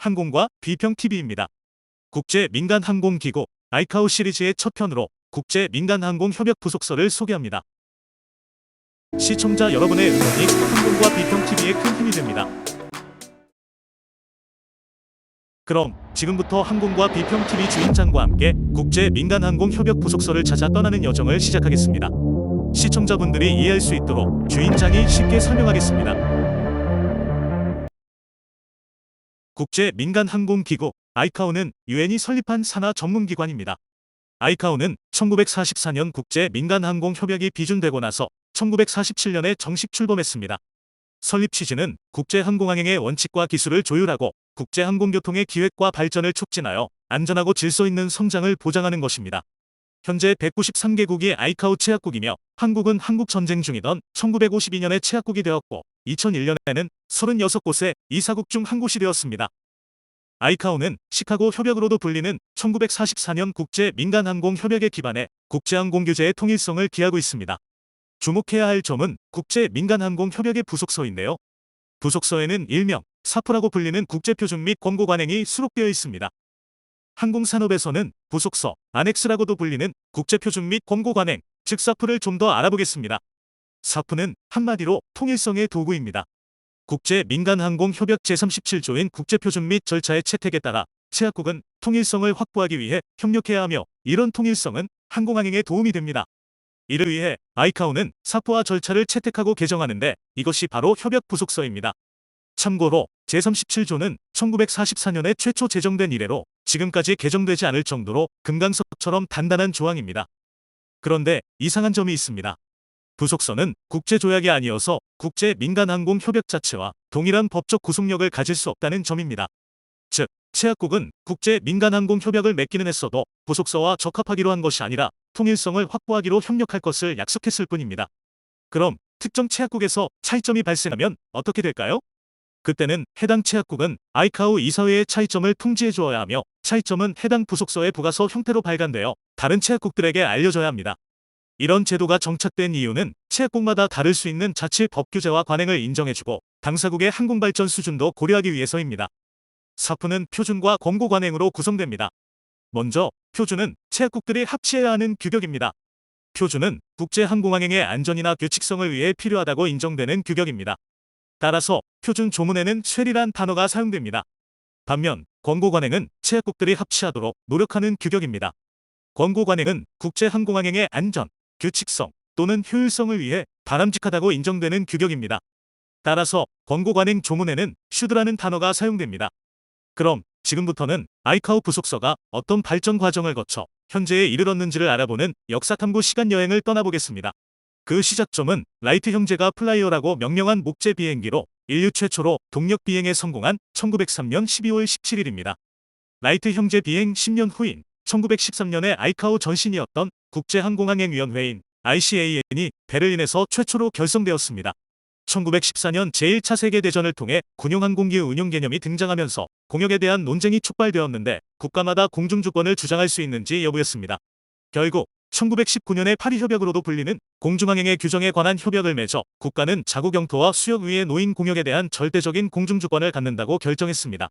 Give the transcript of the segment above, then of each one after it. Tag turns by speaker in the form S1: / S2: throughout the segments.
S1: 항공과 비평TV입니다. 국제 민간 항공기구 아이카오 시리즈의 첫 편으로 국제 민간 항공 협약 부속서를 소개합니다. 시청자 여러분의 응원이 항공과 비평TV에 큰 힘이 됩니다. 그럼 지금부터 항공과 비평TV 주인장과 함께 국제 민간 항공 협약 부속서를 찾아 떠나는 여정을 시작하겠습니다. 시청자분들이 이해할 수 있도록 주인장이 쉽게 설명하겠습니다. 국제 민간 항공 기구 아이카오는 유엔이 설립한 산하 전문 기관입니다. 아이카오는 1944년 국제 민간 항공 협약이 비준되고 나서 1947년에 정식 출범했습니다. 설립 취지는 국제 항공항행의 원칙과 기술을 조율하고 국제 항공교통의 기획과 발전을 촉진하여 안전하고 질서 있는 성장을 보장하는 것입니다. 현재 193개국이 아이카오 체약국이며 한국은 한국 전쟁 중이던 1952년에 체약국이 되었고 2001년에는 36곳의 이사국 중 한 곳이 되었습니다. 아이카오는 시카고 협약으로도 불리는 1944년 국제 민간 항공 협약에 기반해 국제 항공 규제의 통일성을 기하고 있습니다. 주목해야 할 점은 국제 민간 항공 협약의 부속서인데요. 부속서에는 일명 사프라고 불리는 국제표준 및 권고 관행이 수록되어 있습니다. 항공산업에서는 부속서, 아넥스라고도 불리는 국제표준 및 권고 관행, 즉 사프를 좀 더 알아보겠습니다. 사프는 한마디로 통일성의 도구입니다. 국제 민간 항공 협약 제37조인 국제표준 및 절차의 채택에 따라 제약국은 통일성을 확보하기 위해 협력해야 하며 이런 통일성은 항공항행에 도움이 됩니다. 이를 위해 아이카오는 사프와 절차를 채택하고 개정하는데 이것이 바로 협약 부속서입니다. 참고로 제37조는 1944년에 최초 제정된 이래로 지금까지 개정되지 않을 정도로 금강석처럼 단단한 조항입니다. 그런데 이상한 점이 있습니다. 부속서는 국제조약이 아니어서 국제 민간항공 협약 자체와 동일한 법적 구속력을 가질 수 없다는 점입니다. 즉, 체약국은 국제 민간항공 협약을 맺기는 했어도 부속서와 적합하기로 한 것이 아니라 통일성을 확보하기로 협력할 것을 약속했을 뿐입니다. 그럼 특정 체약국에서 차이점이 발생하면 어떻게 될까요? 그때는 해당 체약국은 아이카오 이사회의 차이점을 통지해 주어야 하며 차이점은 해당 부속서의 부가서 형태로 발간되어 다른 체약국들에게 알려져야 합니다. 이런 제도가 정착된 이유는 체육국마다 다를 수 있는 자치 법 규제와 관행을 인정해주고 당사국의 항공발전 수준도 고려하기 위해서입니다. 사프는 표준과 권고 관행으로 구성됩니다. 먼저 표준은 체육국들이 합치해야 하는 규격입니다. 표준은 국제항공항행의 안전이나 규칙성을 위해 필요하다고 인정되는 규격입니다. 따라서 표준 조문에는 쉘이란 단어가 사용됩니다. 반면 권고 관행은 체육국들이 합치하도록 노력하는 규격입니다. 권고 관행은 국제항공항행의 안전, 규칙성 또는 효율성을 위해 바람직하다고 인정되는 규격입니다. 따라서 권고 관행 조문에는 슈드라는 단어가 사용됩니다. 그럼 지금부터는 아이카오 부속서가 어떤 발전 과정을 거쳐 현재에 이르렀는지를 알아보는 역사 탐구 시간 여행을 떠나보겠습니다. 그 시작점은 라이트 형제가 플라이어라고 명명한 목재 비행기로 인류 최초로 동력 비행에 성공한 1903년 12월 17일입니다. 라이트 형제 비행 10년 후인 1913년에 아이카오 전신이었던 국제항공항행위원회인 ICAN이 베를린에서 최초로 결성되었습니다. 1914년 제1차 세계대전을 통해 군용항공기 운용 개념이 등장하면서 공역에 대한 논쟁이 촉발되었는데 국가마다 공중주권을 주장할 수 있는지 여부였습니다. 결국 1919년의 파리협약으로도 불리는 공중항행의 규정에 관한 협약을 맺어 국가는 자국 영토와 수역 위에 놓인 공역에 대한 절대적인 공중주권을 갖는다고 결정했습니다.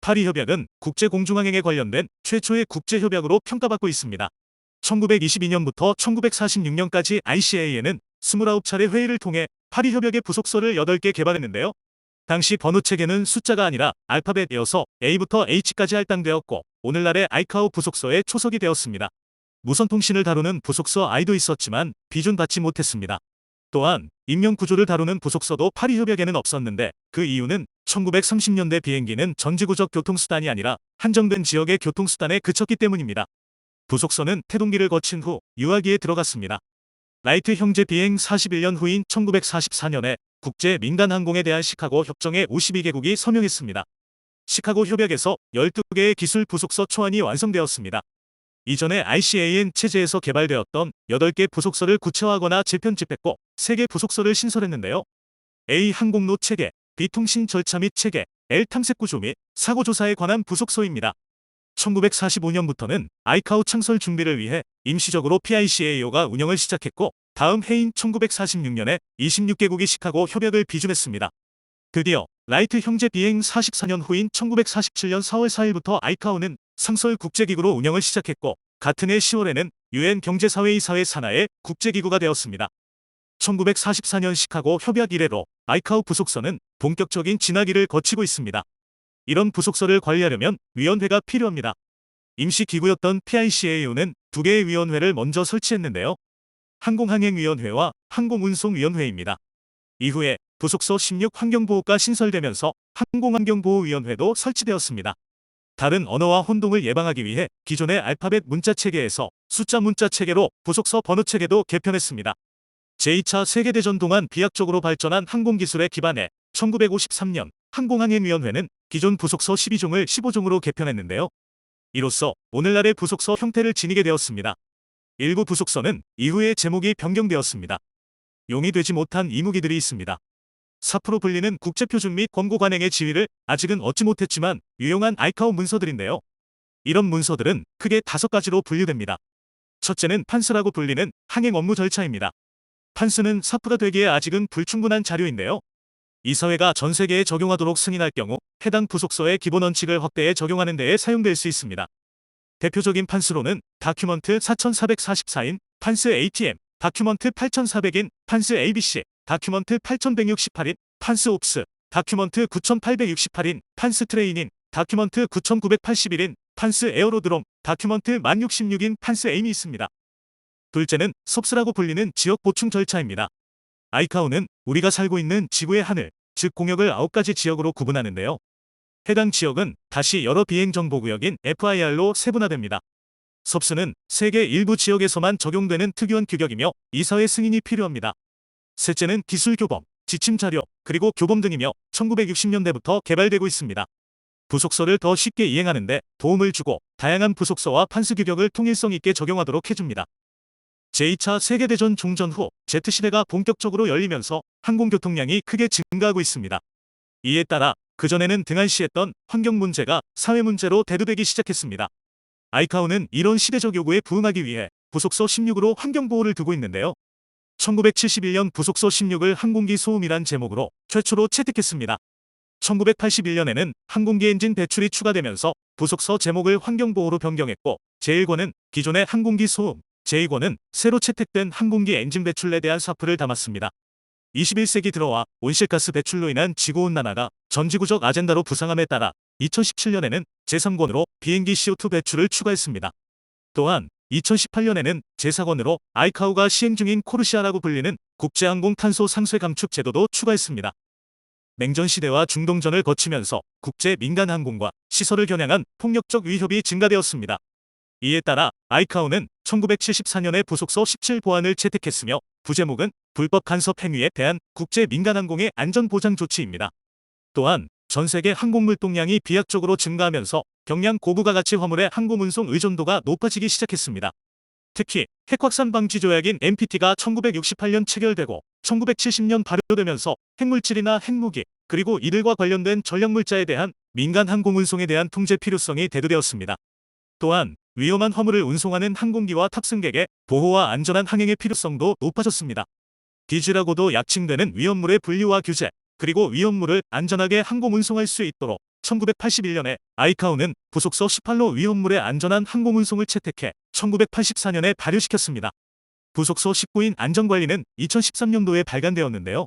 S1: 파리협약은 국제공중항행에 관련된 최초의 국제협약으로 평가받고 있습니다. 1922년부터 1946년까지 ICAN은 29차례 회의를 통해 파리 협약의 부속서를 8개 개발했는데요. 당시 번호 체계는 숫자가 아니라 알파벳이어서 A부터 H까지 할당되었고 오늘날의 아이카오 부속서에 초석이 되었습니다. 무선통신을 다루는 부속서 I도 있었지만 비준 받지 못했습니다. 또한 인명 구조를 다루는 부속서도 파리 협약에는 없었는데 그 이유는 1930년대 비행기는 전지구적 교통수단이 아니라 한정된 지역의 교통수단에 그쳤기 때문입니다. 부속서는 태동기를 거친 후 유아기에 들어갔습니다. 라이트 형제 비행 41년 후인 1944년에 국제 민간 항공에 대한 시카고 협정에 52개국이 서명했습니다. 시카고 협약에서 12개의 기술 부속서 초안이 완성되었습니다. 이전에 ICAN 체제에서 개발되었던 8개 부속서를 구체화하거나 재편집했고 3개 부속서를 신설했는데요. A 항공로 체계, B 통신 절차 및 체계, L 탐색 구조 및 사고 조사에 관한 부속서입니다. 1945년부터는 아이카오 창설 준비를 위해 임시적으로 PICAO가 운영을 시작했고 다음 해인 1946년에 26개국이 시카고 협약을 비준했습니다. 드디어 라이트 형제 비행 44년 후인 1947년 4월 4일부터 아이카오는 상설 국제기구로 운영을 시작했고 같은 해 10월에는 유엔 경제사회이사회 산하의 국제기구가 되었습니다. 1944년 시카고 협약 이래로 아이카오 부속서는 본격적인 진화기를 거치고 있습니다. 이런 부속서를 관리하려면 위원회가 필요합니다. 임시 기구였던 PICAO는 두 개의 위원회를 먼저 설치했는데요. 항공항행위원회와 항공운송위원회입니다. 이후에 부속서 16 환경보호가 신설되면서 항공환경보호위원회도 설치되었습니다. 다른 언어와 혼동을 예방하기 위해 기존의 알파벳 문자 체계에서 숫자 문자 체계로 부속서 번호 체계도 개편했습니다. 제2차 세계대전 동안 비약적으로 발전한 항공기술에 기반해 1953년 항공항행위원회는 기존 부속서 12종을 15종으로 개편했는데요. 이로써 오늘날의 부속서 형태를 지니게 되었습니다. 일부 부속서는 이후에 제목이 변경되었습니다. 용이 되지 못한 이무기들이 있습니다. 사프로 불리는 국제표준 및 권고 관행의 지위를 아직은 얻지 못했지만 유용한 아이카오 문서들인데요. 이런 문서들은 크게 다섯 가지로 분류됩니다. 첫째는 판스라고 불리는 항행 업무 절차입니다. 판스는 사프가 되기에 아직은 불충분한 자료인데요. 이 사회가 전 세계에 적용하도록 승인할 경우 해당 부속서의 기본 원칙을 확대해 적용하는 데에 사용될 수 있습니다. 대표적인 판스로는 다큐먼트 4444인 판스 ATM, 다큐먼트 8400인 판스 ABC, 다큐먼트 8168인 판스 옵스, 다큐먼트 9868인 판스 트레인인, 다큐먼트 9981인 판스 에어로드롬, 다큐먼트 1066인 판스 에임이 있습니다. 둘째는 섭스라고 불리는 지역 보충 절차입니다. 아이카오는 우리가 살고 있는 지구의 하늘, 즉 공역을 9가지 지역으로 구분하는데요. 해당 지역은 다시 여러 비행 정보 구역인 FIR로 세분화됩니다. 섭스는 세계 일부 지역에서만 적용되는 특유한 규격이며 이사회 승인이 필요합니다. 셋째는 기술 교범, 지침 자료, 그리고 교범 등이며 1960년대부터 개발되고 있습니다. 부속서를 더 쉽게 이행하는데 도움을 주고 다양한 부속서와 판스 규격을 통일성 있게 적용하도록 해줍니다. 제2차 세계대전 종전 후 Z시대가 본격적으로 열리면서 항공교통량이 크게 증가하고 있습니다. 이에 따라 그전에는 등한시했던 환경 문제가 사회 문제로 대두되기 시작했습니다. 아이카오는 이런 시대적 요구에 부응하기 위해 부속서 16으로 환경보호를 두고 있는데요. 1971년 부속서 16을 항공기 소음이란 제목으로 최초로 채택했습니다. 1981년에는 항공기 엔진 배출이 추가되면서 부속서 제목을 환경보호로 변경했고 제1권은 기존의 항공기 소음, 제2권은 새로 채택된 항공기 엔진 배출에 대한 사프를 담았습니다. 21세기 들어와 온실가스 배출로 인한 지구온난화가 전지구적 아젠다로 부상함에 따라 2017년에는 제3권으로 비행기 CO2 배출을 추가했습니다. 또한 2018년에는 제4권으로 아이카오가 시행 중인 코르시아라고 불리는 국제항공 탄소 상쇄 감축 제도도 추가했습니다. 냉전 시대와 중동전을 거치면서 국제 민간 항공과 시설을 겨냥한 폭력적 위협이 증가되었습니다. 이에 따라 아이카오는 1974년에 부속서 17 보안을 채택했으며 부제목은 불법 간섭 행위에 대한 국제 민간 항공의 안전 보장 조치입니다. 또한 전 세계 항공 물 동량이 비약적으로 증가하면서 경량 고부가 가치 화물의 항공 운송 의존도가 높아지기 시작했습니다. 특히 핵 확산 방지 조약인 NPT가 1968년 체결되고 1970년 발효되면서 핵물질이나 핵무기 그리고 이들과 관련된 전략물자에 대한 민간 항공 운송에 대한 통제 필요성이 대두되었습니다. 또한 위험한 화물을 운송하는 항공기와 탑승객의 보호와 안전한 항행의 필요성도 높아졌습니다. 디지라고도 약칭되는 위험물의 분류와 규제, 그리고 위험물을 안전하게 항공 운송할 수 있도록 1981년에 아이카오는 부속서 18로 위험물의 안전한 항공 운송을 채택해 1984년에 발효시켰습니다. 부속서 19인 안전관리는 2013년도에 발간되었는데요.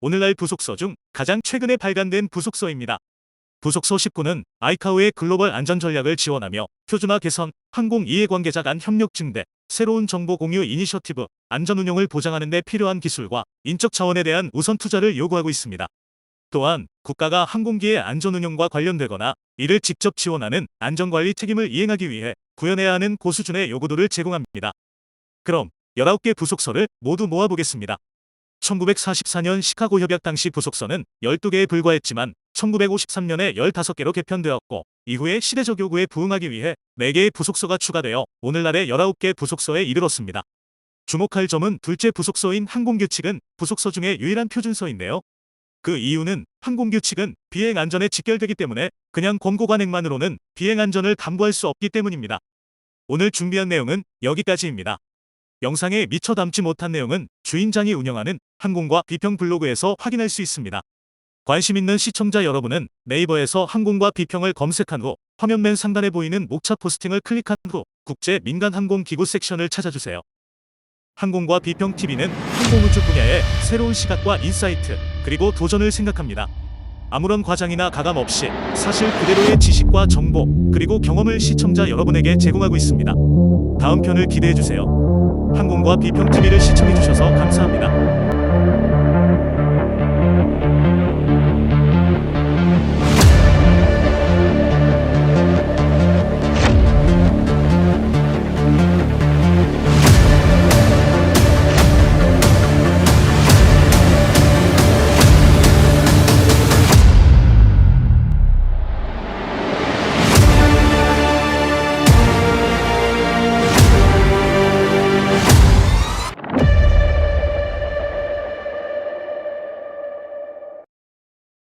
S1: 오늘날 부속서 중 가장 최근에 발간된 부속서입니다. 부속서 19는 아이카오의 글로벌 안전 전략을 지원하며 표준화 개선, 항공 이해관계자 간 협력 증대, 새로운 정보 공유 이니셔티브, 안전 운용을 보장하는 데 필요한 기술과 인적 자원에 대한 우선 투자를 요구하고 있습니다. 또한 국가가 항공기의 안전 운용과 관련되거나 이를 직접 지원하는 안전관리 책임을 이행하기 위해 구현해야 하는 고수준의 요구도를 제공합니다. 그럼 19개 부속서를 모두 모아보겠습니다. 1944년 시카고 협약 당시 부속서는 12개에 불과했지만 1953년에 15개로 개편되었고 이후에 시대적 요구에 부응하기 위해 4개의 부속서가 추가되어 오늘날의 19개 부속서에 이르렀습니다. 주목할 점은 둘째 부속서인 항공규칙은 부속서 중에 유일한 표준서인데요. 그 이유는 항공규칙은 비행 안전에 직결되기 때문에 그냥 권고 관행만으로는 비행 안전을 담보할 수 없기 때문입니다. 오늘 준비한 내용은 여기까지입니다. 영상에 미처 담지 못한 내용은 주인장이 운영하는 항공과 비평 블로그에서 확인할 수 있습니다. 관심 있는 시청자 여러분은 네이버에서 항공과 비평을 검색한 후 화면맨 상단에 보이는 목차 포스팅을 클릭한 후 국제 민간 항공 기구 섹션을 찾아주세요. 항공과 비평 TV는 항공우주 분야의 새로운 시각과 인사이트 그리고 도전을 생각합니다. 아무런 과장이나 가감 없이 사실 그대로의 지식과 정보 그리고 경험을 시청자 여러분에게 제공하고 있습니다. 다음 편을 기대해 주세요. 항공과 비평 TV를 시청해 주셔서 감사합니다.